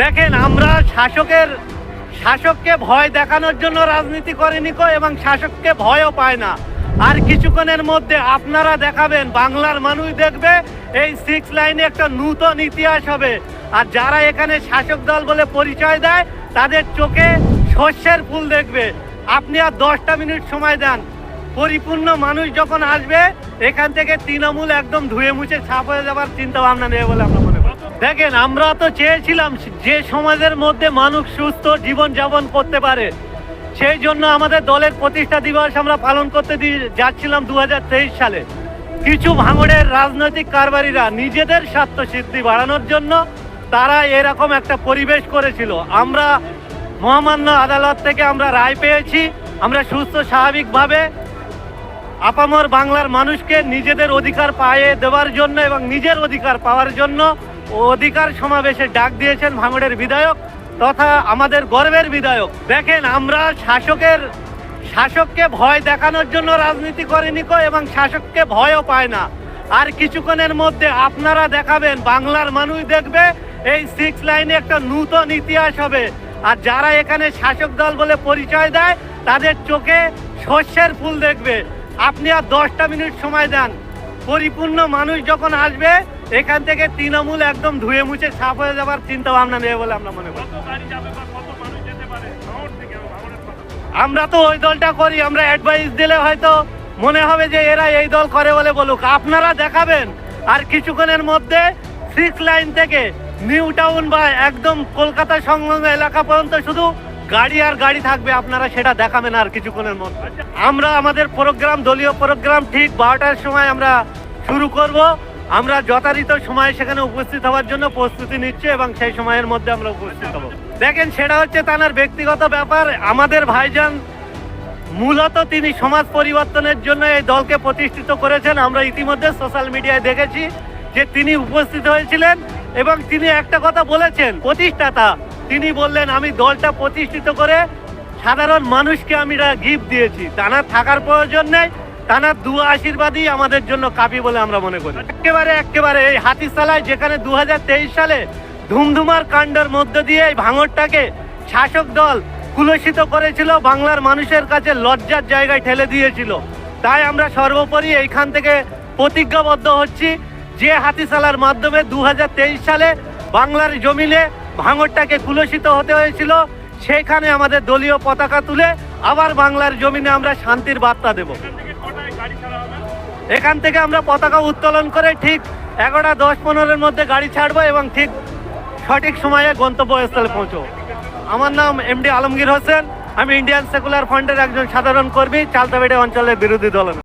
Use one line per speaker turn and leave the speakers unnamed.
দেখেন, আমরা শাসকের, শাসককে ভয় দেখানোর জন্য রাজনীতি করেনি কো, এবং শাসককে ভয়ও পায় না। আর কিছুক্ষণের মধ্যে আপনারা দেখাবেন, বাংলার মানুষ দেখবে, এই সিক্স লাইনে একটা নূতন ইতিহাস হবে। আর যারা এখানে শাসক দল বলে পরিচয় দেয়, তাদের চোখে শস্যের ফুল দেখবে। আপনি আর দশটা মিনিট সময় দেন। পরিপূর্ণ মানুষ যখন আসবে, এখান থেকে তৃণমূল একদম ধুয়ে মুছে ছাপ হয়ে যাবার চিন্তা ভাবনা নেই বলে আমরা দেখেন, আমরা তো চেয়েছিলাম যে সমাজের মধ্যে মানুষ সুস্থ জীবন যাপন করতে পারে। সেই জন্য আমাদের দলের প্রতিষ্ঠা দিবস আমরা পালন করতে যাচ্ছিলাম দু হাজার তেইশ সালে। কিছু ভাঙড়ের রাজনৈতিক কারবারিরা নিজেদের স্বার্থ সিদ্ধি বাড়ানোর জন্য তারা এরকম একটা পরিবেশ করেছিল। আমরা মহামান্য আদালত থেকে আমরা রায় পেয়েছি, আমরা সুস্থ স্বাভাবিকভাবে আপামর বাংলার মানুষকে নিজেদের অধিকার পায়ে দেওয়ার জন্য এবং নিজের অধিকার পাওয়ার জন্য অধিকার সমাবেশে ডাক দিয়েছেন ভাঙড়ের বিধায়ক তথা আমাদের গর্বের বিধায়ক। দেখেন, আমরা শাসকের শাসককে ভয় দেখানোর জন্য রাজনীতি করেনি কো এবং শাসককে ভয়ও পায় না। আর কিছুক্ষণের মধ্যে আপনারা দেখাবেন, বাংলার মানুষ দেখবে, এই সিক্স লাইনে একটা নূতন ইতিহাস হবে। আর যারা এখানে শাসক দল বলে পরিচয় দেয়, তাদের চোখে শস্যের ফুল দেখবে। আপনি আর দশটা মিনিট সময় দেন। পরিপূর্ণ মানুষ যখন আসবে এখান থেকে তৃণমূল একদম ধুয়ে মুছে সাফ হয়ে যাবার চিন্তা ভাবনা নেই বলে আমরা মনে করি। আমরা তো ওই দলটা করি, আমরা অ্যাডভাইস দিলে হয়তো মনে হবে যে এরা এই দল করে বলে বলুক। আপনারা দেখাবেন আর কিছুক্ষণের মধ্যে সিক্স লাইন থেকে নিউ টাউন বা একদম কলকাতা সংলগ্ন এলাকা পর্যন্ত শুধু গাড়ি আর গাড়ি থাকবে, আপনারা সেটা দেখাবেন আর কিছুক্ষণের মধ্যে। আমরা আমাদের প্রোগ্রাম দলীয় প্রোগ্রাম ঠিক বারোটার সময় আমরা শুরু করব। আমরা যথারীত সময় সেখানে উপস্থিত হওয়ার জন্য প্রস্তুতি নিচ্ছি এবং সেই সময়ের মধ্যে আমরা উপস্থিত হব। দেখেন, সেটা হচ্ছে তার ব্যক্তিগত ব্যাপার। আমাদের ভাইজান মূলত তিনি সমাজ পরিবর্তনের জন্য এই দলকে প্রতিষ্ঠিত করেছেন। আমরা ইতিমধ্যে সোশ্যাল মিডিয়ায় দেখেছি যে তিনি উপস্থিত হয়েছিলেন এবং তিনি একটা কথা বলেছেন, প্রতিষ্ঠাতা। তিনি বললেন, আমি দলটা প্রতিষ্ঠিত করে সাধারণ মানুষকে আমি গিফট দিয়েছি। তানার থাকার প্রয়োজন নেই তানার দু আশীর্বাদই আমাদের জন্য কাপি বলে আমরা মনে করি। একেবারে একেবারে এই হাতিশালায় যেখানে দু হাজার তেইশ সালে ধুমধুমার কাণ্ডের মধ্য দিয়ে এই ভাঙরটাকে শাসক দল কুলসিত করেছিল, বাংলার মানুষের কাছে লজ্জার জায়গায় ঠেলে দিয়েছিল। তাই আমরা সর্বোপরি এইখান থেকে প্রতিজ্ঞাবদ্ধ হচ্ছি যে হাতিশালার মাধ্যমে দু হাজার তেইশ সালে বাংলার জমিনে ভাঙরটাকে কুলসিত হতে হয়েছিল, সেখানে আমাদের দলীয় পতাকা তুলে আবার বাংলার জমিনে আমরা শান্তির বার্তা দেব। এখান থেকে আমরা পতাকা উত্তোলন করে ঠিক এগারোটা দশ পনেরোর মধ্যে গাড়ি ছাড়বো এবং ঠিক সঠিক সময়ে গন্তব্যস্থলে পৌঁছবো। আমার নাম এমডি আলমগীর হোসেন। আমি ইন্ডিয়ান সেকুলার ফ্রন্টের একজন সাধারণ কর্মী, চালতাবেড়ে অঞ্চলের বিরোধী দল।